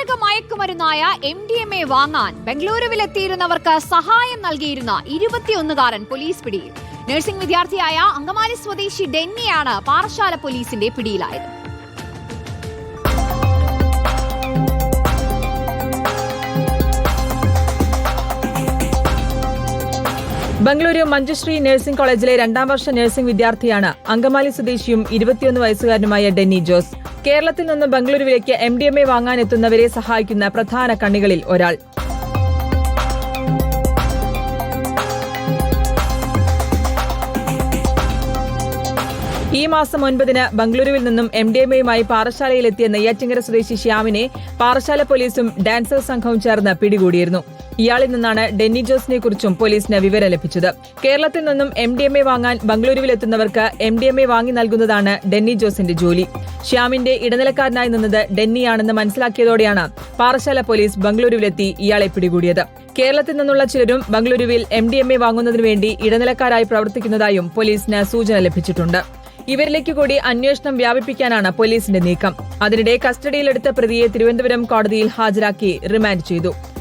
മാരക മയക്കുമരുന്നായ M D M A വാങ്ങാൻ ബംഗളൂരുവിലെത്തിയിരുന്നവർക്ക് സഹായം നൽകിയിരുന്ന ഇരുപത്തിയൊന്നുകാരൻ പോലീസ് പിടിയിൽ. നഴ്സിംഗ് വിദ്യാർത്ഥിയായ അങ്കമാലി സ്വദേശി ഡെന്നിയാണ് പാറശാല പോലീസിന്റെ പിടിയിലായത്. ബംഗളൂരു മഞ്ജുശ്രീ നഴ്സിംഗ് കോളേജിലെ രണ്ടാം വർഷ നഴ്സിംഗ് വിദ്യാർത്ഥിയാണ് അങ്കമാലി സ്വദേശിയും ഇരുപത്തിയൊന്ന് വയസ്സുകാരനുമായ ഡെന്നി ജോസ്. കേരളത്തിൽ നിന്ന് ബംഗളൂരുവിലേക്ക് എം ഡി എം എ വാങ്ങാനെത്തുന്നവരെ സഹായിക്കുന്ന പ്രധാന കണ്ണികളിൽ ഒരാൾ. ഈ മാസം ഒൻപതിന് ബംഗളൂരുവിൽ നിന്നും എം ഡി എം എയുമായി പാറശാലയിലെത്തിയ നെയ്യാറ്റിങ്കര സ്വദേശി ശ്യാമിനെ പാറശാല പോലീസും ഡാൻസേഴ്സ് സംഘവും ചേർന്ന് പിടികൂടിയിരുന്നു. ഇയാളിൽ നിന്നാണ് ഡെന്നി ജോസിനെ കുറിച്ചും പോലീസിന് വിവരം ലഭിച്ചത്. കേരളത്തിൽ നിന്നും എം ഡി എം എ വാങ്ങാൻ ബംഗളൂരുവിലെത്തുന്നവർക്ക് എം ഡി എം എ വാങ്ങി നൽകുന്നതാണ് ഡെന്നി ജോസിന്റെ ജോലി. ശ്യാമിന്റെ ഇടനിലക്കാരനായി നിന്നത് ഡെന്നിയാണെന്ന് മനസ്സിലാക്കിയതോടെയാണ് പാറശാല പോലീസ് ബംഗളൂരുവിലെത്തി ഇയാളെ പിടികൂടിയത്. കേരളത്തിൽ നിന്നുള്ള ചിലരും ബംഗളൂരുവിൽ എം ഡി എം എ വാങ്ങുന്നതിനു വേണ്ടി ഇടനിലക്കാരായി പ്രവർത്തിക്കുന്നതായും പോലീസിന് സൂചന ലഭിച്ചിട്ടുണ്ട്. ഇവരിലേക്ക് കൂടി അന്വേഷണം വ്യാപിപ്പിക്കാനാണ് പോലീസിന്റെ നീക്കം. അതിനിടെ കസ്റ്റഡിയിലെടുത്ത പ്രതിയെ തിരുവനന്തപുരം കോടതിയിൽ ഹാജരാക്കി റിമാൻഡ് ചെയ്തു.